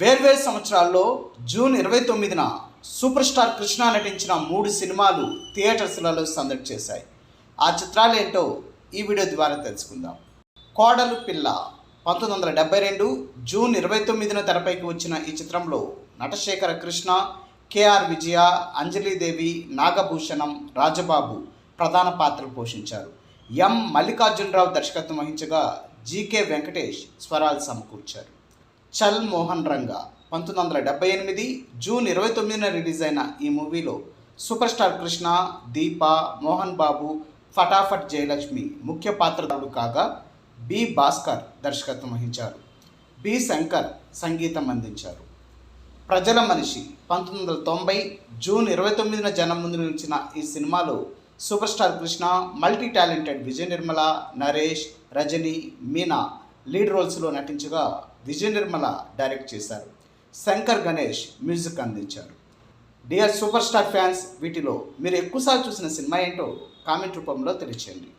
వేర్వేరు సంవత్సరాల్లో జూన్ ఇరవై తొమ్మిదిన సూపర్ స్టార్ కృష్ణ నటించిన మూడు సినిమాలు థియేటర్స్లలో సందడి చేశాయి. ఆ చిత్రాలు ఏంటో ఈ వీడియో ద్వారా తెలుసుకుందాం. కోడలు పిల్ల పంతొమ్మిది వందల డెబ్బై రెండు జూన్ ఇరవై తొమ్మిదిన తెరపైకి వచ్చిన ఈ చిత్రంలో నటశేఖర కృష్ణ కేఆర్ విజయ అంజలీదేవి నాగభూషణం రాజబాబు ప్రధాన పాత్రలు పోషించారు. ఎం. మల్లికార్జునరావు దర్శకత్వం వహించగా జీకే వెంకటేష్ స్వరాలు సమకూర్చారు. చల్ మోహన్ రంగా పంతొమ్మిది వందల డెబ్బై ఎనిమిది జూన్ ఇరవై తొమ్మిదిన రిలీజ్ అయిన ఈ మూవీలో సూపర్ స్టార్ కృష్ణ దీప మోహన్ బాబు ఫటాఫట్ జయలక్ష్మి ముఖ్య పాత్రధారులు కాగా బి భాస్కర్ దర్శకత్వం వహించారు. బి శంకర్ సంగీతం అందించారు. ప్రజల మనిషి పంతొమ్మిది వందల తొంభై జూన్ ఇరవై తొమ్మిదిన జనం ముందు నిలిచిన ఈ సినిమాలో super star Krishna multi talented Vijaya Nirmala Naresh Rajani Meena lead రోల్స్లో నటించగా విజయ నిర్మల డైరెక్ట్ చేశారు. శంకర్ గణేష్ మ్యూజిక్ అందించారు. డియర్ సూపర్ స్టార్ ఫ్యాన్స్ వీటిలో మీరు ఎక్కువసార్లు చూసిన సినిమా ఏంటో కామెంట్ రూపంలో తెలియచేయండి.